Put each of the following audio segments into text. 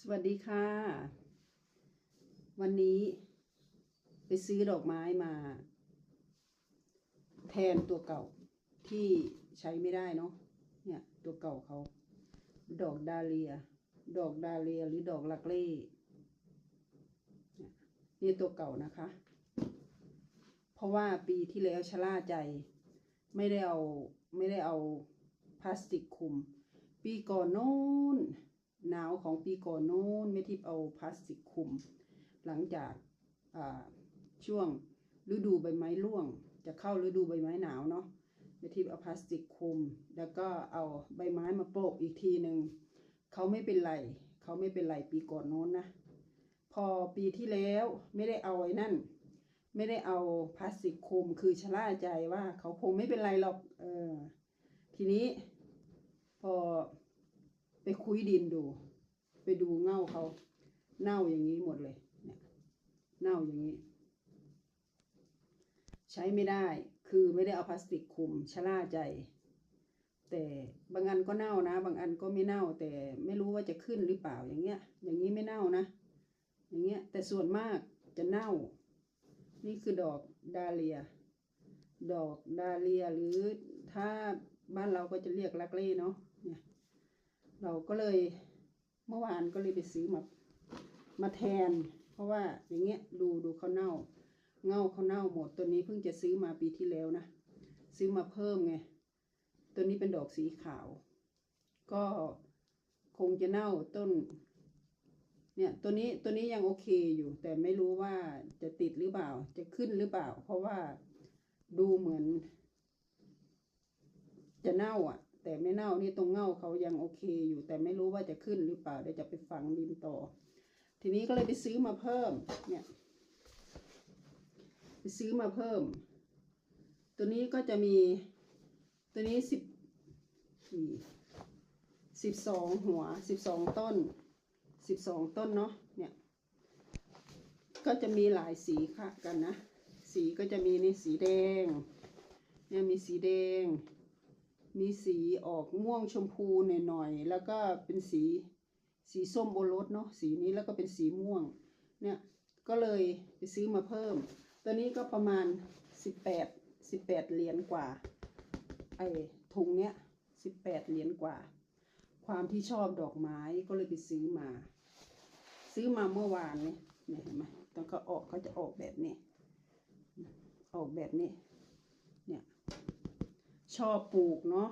สวัสดีค่ะ วันนี้ไปซื้อดอกไม้มา แทนตัวเก่าที่ใช้ไม่ได้เนาะเนี่ย ตัวเก่าเขา ดอกดาเลีย ดอกดาเลียหรือดอกลักเล่เนี่ยตัวเก่านะคะ เพราะว่าปีที่แล้วชะล่าใจ ไม่ได้เอาไม่ได้เอาพลาสติกคุม ปีก่อนโน้น หนาวของปีก่อนโน้นไม่ทิพย์เอาพลาสติกคลุม หลังจากช่วงฤดูใบไม้ร่วง จะเข้าฤดูใบไม้หนาวเนาะไม่ทิพย์เอาพลาสติกคลุม แล้วก็เอาใบไม้มาโปะอีกทีหนึ่งเขาไม่เป็นไรเขาไม่เป็นไรปีก่อนโน้นนะพอปีที่แล้วไม่ได้เอาไอ้นั่น ไม่ได้เอาพลาสติกคลุมคือชะล่าใจว่าเขาคงไม่เป็นไรหรอกเออทีนี้พอ ไปคุยดินดู ไปดูเง่าเขา เน่าอย่างนี้หมดเลย เนี่ย เน่าอย่างนี้ ใช้ไม่ได้ คือไม่ได้เอาพลาสติกคลุมชะล่าใจ แต่บางอันก็เน่านะ บางอันก็ไม่เน่า แต่ไม่รู้ว่าจะขึ้นหรือเปล่าอย่างเงี้ย อย่างนี้ไม่เน่านะ อย่างเงี้ย แต่ส่วนมากจะเน่า นี่คือดอกดาเลีย ดอกดาเลียหรือถ้าบ้านเราก็จะเรียกลักเล่เนาะ เราก็เลยเมื่อวานก็เลยไปซื้อมามาแทน เพราะว่าอย่างเงี้ยดูดูเขาเน่า เง่าเขาเน่าหมดตัวนี้เพิ่งจะซื้อมาปีที่แล้วนะ ซื้อมาเพิ่มไง ตัวนี้เป็นดอกสีขาว ก็คงจะเน่าต้น เนี่ยตัวนี้ตัวนี้ยังโอเคอยู่ แต่ไม่รู้ว่าจะติดหรือเปล่า จะขึ้นหรือเปล่า เพราะว่าดูเหมือน จะเน่าอะ แต่ไม่เน่านี่ตรงเง่าเขายังโอเคอยู่แต่ไม่รู้ว่าจะขึ้นหรือเปล่าเดี๋ยวจะไปฝังดินต่อ ทีนี้ก็เลยไปซื้อมาเพิ่มเนี่ยไปซื้อมาเพิ่ม ตัวนี้ก็จะมีตัวนี้สิบสี่สิบสองหัวสิบสองต้นสิบสองต้นเนาะเนี่ยก็จะมีหลายสีค่ะกันนะ สีก็จะมีนี่สีแดงเนี่ยมีสีแดง มีสีออกม่วงชมพูหน่อยๆแล้วก็เป็นสีสีส้มโอรสเนาะสีนี้แล้วก็เป็นสีม่วงเนี่ยก็เลยไปซื้อมาเพิ่ม ตัวนี้ก็ประมาณสิบแปดสิบแปดเหรียญกว่าไอ้ถุงเนี้ยสิบแปดเหรียญกว่า ความที่ชอบดอกไม้ก็เลยไปซื้อมา ซื้อมาเมื่อวานเนี่ยเนี่ยเห็นไหมตอนเขาออกเขาจะออกแบบนี้ ออกแบบนี้ ชอบปลูกเนาะ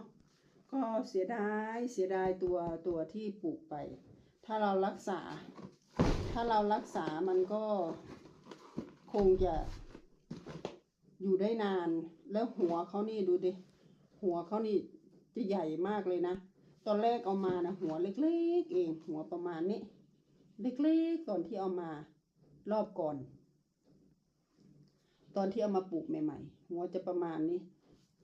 ก็เสียดายเสียดายตัวตัวที่ปลูกไป ถ้าเรารักษา ถ้าเรารักษามันก็คงจะอยู่ได้นานแล้วหัวเขานี่ดูดิหัวเขานี่จะใหญ่มากเลยนะ ตอนแรกเอามานะหัวเล็กๆเองหัวประมาณนี้ เล็กๆตอนที่เอามารอบก่อน ตอนที่เอามาปลูกใหม่ ๆ หัวจะประมาณนี้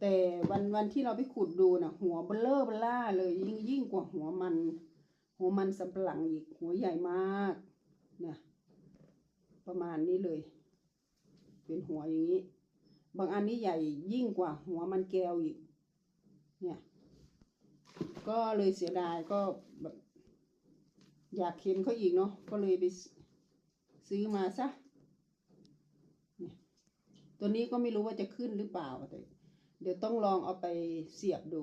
แต่วันวันที่เราไปขุดดูนะหัวเบลเลอร์เบล่าเลย ยิ่งยิ่งกว่าหัวมัน หัวมันสำปะหลังอีกหัวใหญ่มากเนี่ยประมาณนี้เลย เป็นหัวอย่างนี้ บางอันนี้ใหญ่ยิ่งกว่าหัวมันแก้วอีก เนี่ย ก็เลยเสียดายก็แบบอยากเห็นเขาอีกเนาะก็เลยไปซื้อมาซะเนี่ยตัวนี้ก็ไม่รู้ว่าจะขึ้นหรือเปล่าแต่ เดี๋ยวต้องลองเอาไปเสียบดู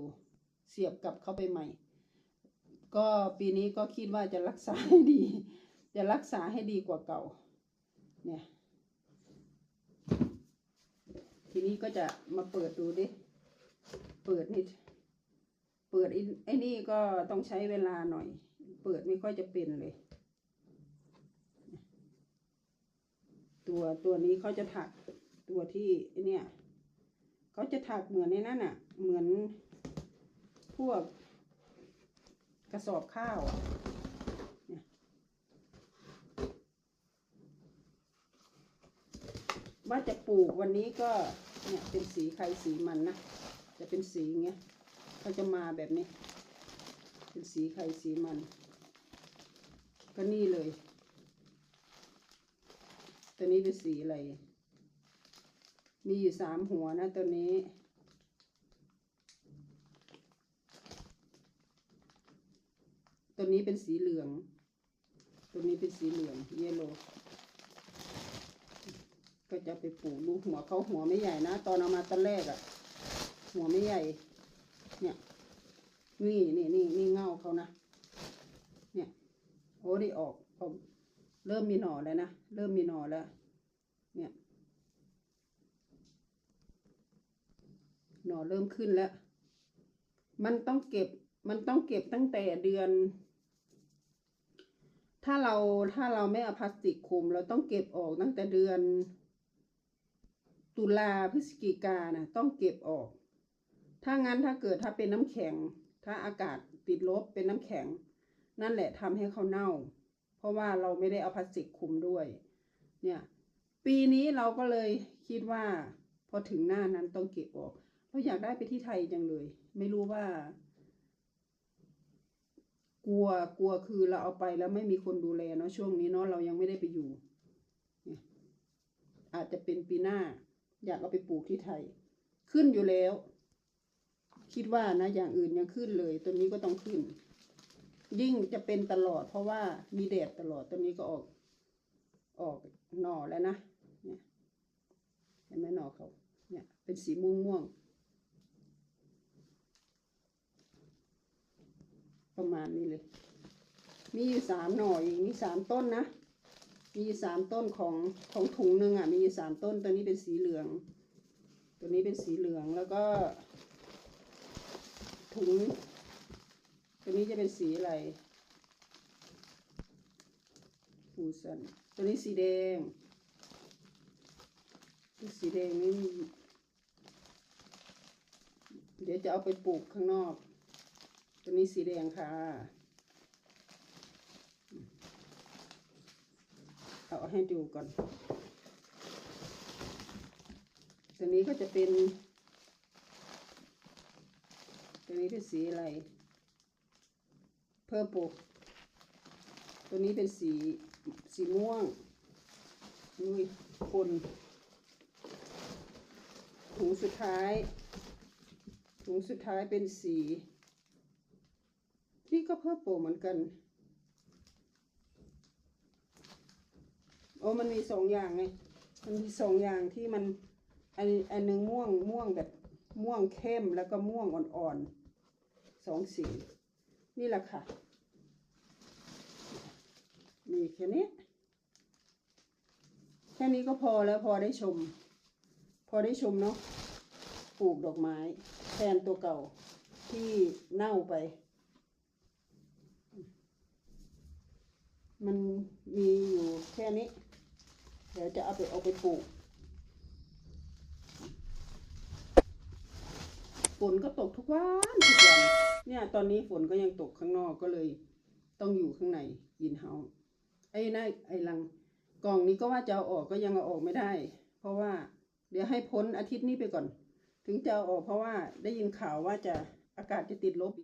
เสียบกลับเข้าไปใหม่ ก็ปีนี้ก็คิดว่าจะรักษาให้ดี จะรักษาให้ดีกว่าเก่า เนี่ย ทีนี้ก็จะมาเปิดดูดิ เปิดนี่ เปิดไอ้ไอ้นี่ก็ต้องใช้เวลาหน่อย เปิดไม่ค่อยจะเป็นเลย ตัวตัวนี้เขาจะถักตัวที่ไอ้เนี่ย เขาจะถักเหมือนในนั่นอะ เหมือนพวกกระสอบข้าวเนี่ยว่าจะปลูกวันนี้ก็เนี่ยเป็นสีใครสีมันนะ จะเป็นสีเงี้ยเขาจะมาแบบนี้ เป็นสีใครสีมัน ก็นี่เลย ตัวนี้เป็นสีอะไร มีอยู่สามหัวนะตัวนี้ ตัวนี้เป็นสีเหลือง ตัวนี้เป็นสีเหลืองเยลโลก็จะไปปลูกดูหัวเขาหัวไม่ใหญ่นะ ตอนเอามาตอนแรกอะหัวไม่ใหญ่ เนี่ย นี่นี่นี่นี่เงาเขานะ เนี่ยโอ้ได้ออกออกเริ่มมีหน่อแล้วนะ เริ่มมีหน่อแล้ว เนี่ย หน่อเริ่มขึ้นแล้ว มันต้องเก็บ มันต้องเก็บตั้งแต่เดือน ถ้าเราถ้าเราไม่เอาพลาสติกคุม เราต้องเก็บออกตั้งแต่เดือน ตุลาพฤศจิกานะต้องเก็บออก ถ้างั้นถ้าเกิดถ้าเป็นน้ำแข็ง ถ้าอากาศติดลบเป็นน้ำแข็ง นั่นแหละทำให้เขาเน่า เพราะว่าเราไม่ได้เอาพลาสติกคุมด้วย เนี่ย ปีนี้เราก็เลยคิดว่าพอถึงหน้านั้นต้องเก็บออก เราอยากได้ไปที่ไทยจังเลย ไม่รู้ว่า กลัวกลัวคือเราเอาไปแล้วไม่มีคนดูแลเนาะช่วงนี้เนาะเรายังไม่ได้ไปอยู่ อาจจะเป็นปีหน้า อยากเอาไปปลูกที่ไทย ขึ้นอยู่แล้ว คิดว่านะอย่างอื่นยังขึ้นเลยต้นนี้ก็ต้องขึ้น ยิ่งจะเป็นตลอด เพราะว่ามีแดดตลอดต้นนี้ก็ออก ออกหน่อแล้วนะเนี่ยเห็นไหมหน่อเขาเนี่ยเป็นสีม่วงม่วงๆ ประมาณนี้เลย มีอยู่สามหน่ออีกมีสามต้นนะ มีสามต้นของของถุงหนึ่งอะ มีสามต้น ตัวนี้เป็นสีเหลือง ตัวนี้เป็นสีเหลือง แล้วก็ ถุง ตัวนี้จะเป็นสีอะไรฟูสัน ตัวนี้สีแดงสีแดงนี่เดี๋ยวจะเอาไปปลูกข้างนอก ตัวนี้สีแดงค่ะ เอาให้ดูก่อน ตัวนี้ก็จะเป็น ตัวนี้เป็นสีอะไร เพอร์ปตัวนี้เป็นสีสีม่วงนุ้ยคนถุงสุดท้ายถุงสุดท้ายเป็นสี นี่ก็เพอร์ปเหมือนกันโอ้มันมีสองอย่างไง มันมีสองอย่างที่มันอันอันหนึ่งม่วงม่วงแบบม่วงเข้มแล้วก็ม่วงอ่อนๆสองสี นี่แหละค่ะ มีแค่นี้ แค่นี้ก็พอแล้วพอได้ชม พอได้ชมเนาะปลูกดอกไม้ แทนตัวเก่าที่เน่าไป มันมีอยู่แค่นี้ เดี๋ยวจะเอาไปเอาไปปลูกฝนก็ตกทุกวันทุกวันเนี่ย ตอนนี้ฝนก็ยังตกข้างนอกก็เลย ต้องอยู่ข้างในยินเฮาไอ้นั่นไอ้ลังกล่องนี้ก็ว่าจะเอาออกก็ยังเอาออกไม่ได้ เพราะว่า เดี๋ยวให้พ้นอาทิตย์นี้ไปก่อน ถึงจะเอาออกเพราะว่าได้ยินข่าวว่าจะอากาศจะติดลบ